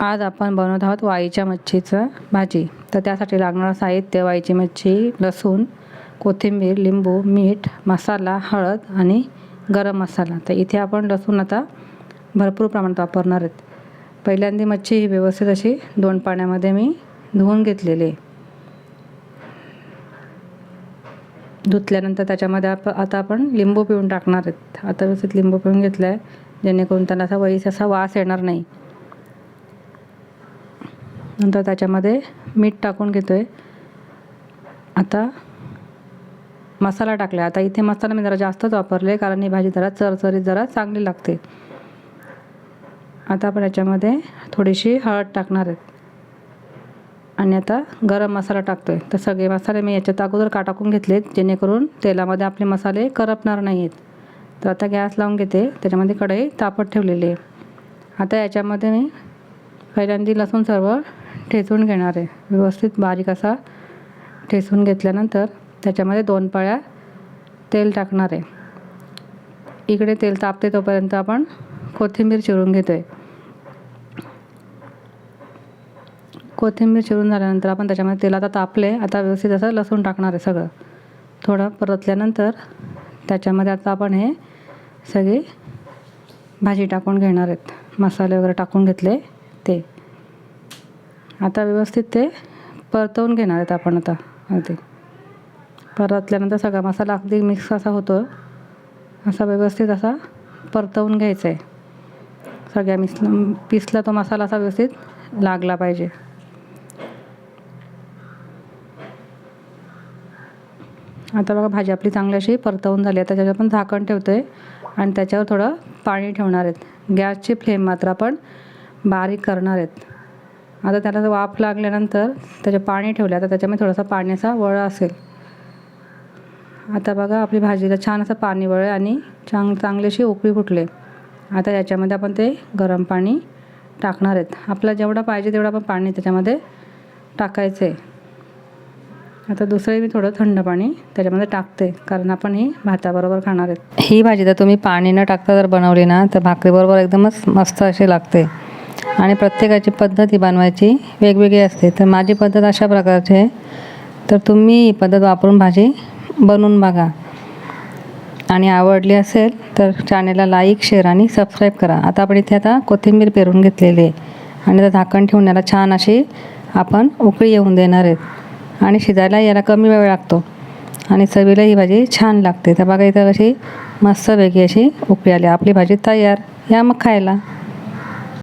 आज आपण बनवत आहोत वाईच्या मच्छीचं भाजी. तर त्यासाठी लागणारं साहित्य वाईची मच्छी लसूण कोथिंबीर लिंबू मीठ मसाला हळद आणि गरम मसाला. तर इथे आपण लसूण आता भरपूर प्रमाणात वापरणार आहेत. पहिल्यांदा मच्छी ही व्यवस्थित अशी दोन पाण्यामध्ये मी धुवून घेतलेली आहे. धुतल्यानंतर त्याच्यामध्ये आप आता आपण लिंबू पिळून टाकणार आहेत. आता व्यवस्थित लिंबू पिळून घेतलं आहे जेणेकरून त्याला असा वहीचा असा वास येणार नाही. नंतर त्याच्यामध्ये मीठ टाकून घेतो आहे आता मसाला टाकला आता इथे मसाला मी जरा जास्तच वापरले कारण ही भाजी जरा चरचरीत जरा चांगली लागते. आता आपण याच्यामध्ये थोडीशी हळद टाकणार आहेत आणि आता गरम मसाला टाकतो आहे तर सगळे मसाले मी याच्यात अगोदर का टाकून घेतलेत जेणेकरून तेलामध्ये आपले मसाले करपणार नाही आहेत तर आता गॅस लावून घेते. त्याच्यामध्ये कढई तापत ठेवलेली आहे. आता याच्यामध्ये मी पहिल्यांदा लसूण सर्व ठेचून घेणार आहे. व्यवस्थित बारीक असा ठेचून घेतल्यानंतर त्याच्यामध्ये दोन पळ्या तेल टाकणार आहे. इकडे तेल तापते तोपर्यंत आपण कोथिंबीर चिरून घेतो आहे कोथिंबीर चिरून झाल्यानंतर आपण त्याच्यामध्ये तेल आता तापले आता व्यवस्थित असं लसूण टाकणार आहे सगळं. थोडं परतल्यानंतर त्याच्यामध्ये आता आपण हे सगळी भाजी टाकून घेणार आहेत. मसाले वगैरे टाकून घेतले ते. आता व्यवस्थित ते परतवून घेणार आहेत आपण आता अगदी. परतल्यानंतर सगळा मसाला अगदी मिक्स असा होतो. असा व्यवस्थित असा परतवून घ्यायचा आहे सगळ्या मिसला पिसला तो मसाला असा व्यवस्थित लागला पाहिजे. आता बघा भाजी आपली चांगली अशी परतवून झाली. आता त्याच्यावर आपण झाकण ठेवतो आहे आणि त्याच्यावर थोडं पाणी ठेवणार आहेत. गॅसची फ्लेम मात्र आपण बारीक करणार आहेत. आता त्याला वाफ लागल्यानंतर त्याचे पाणी ठेवले. आता त्याच्यामध्ये थोडासा पाण्याचा वळा असेल. आता बघा आपली भाजीला छान असं पाणी वळ आणि चांग चांगली अशी उकळी फुटले. आता याच्यामध्ये आपण ते गरम पाणी टाकणार आहेत. आपला जेवढं पाहिजे तेवढं आपण पाणी त्याच्यामध्ये टाकायचं. आहे आता दुसरं मी थोडं थंड पाणी त्याच्यामध्ये टाकते कारण आपण ही भाताबरोबर खाणार आहेत. ही भाजी जर तुम्ही पाणी न टाकता जर बनवली ना तर भाकरीबरोबर एकदमच मस्त अशी लागते. आणि प्रत्येकाची पद्धत ही बनवायची वेगवेगळी असते. तर माझी पद्धत अशा प्रकारची आहे. तर तुम्ही ही पद्धत वापरून भाजी बनवून बघा. आणि आवडली असेल तर चॅनेलला लाईक शेअर आणि सबस्क्राईब करा. आता आपण इथे आता कोथिंबीर पेरून घेतलेली आहे. आणि आता झाकण ठेवून याला छान अशी आपण उकळी येऊन देणार आहेत. आणि शिजायला याला कमी वेळ लागतो. आणि चवीला ही भाजी छान लागते. तर बघा इथं कशी मस्त वेगळी अशी उकळी आली. आपली भाजी तयार. या मग खायला.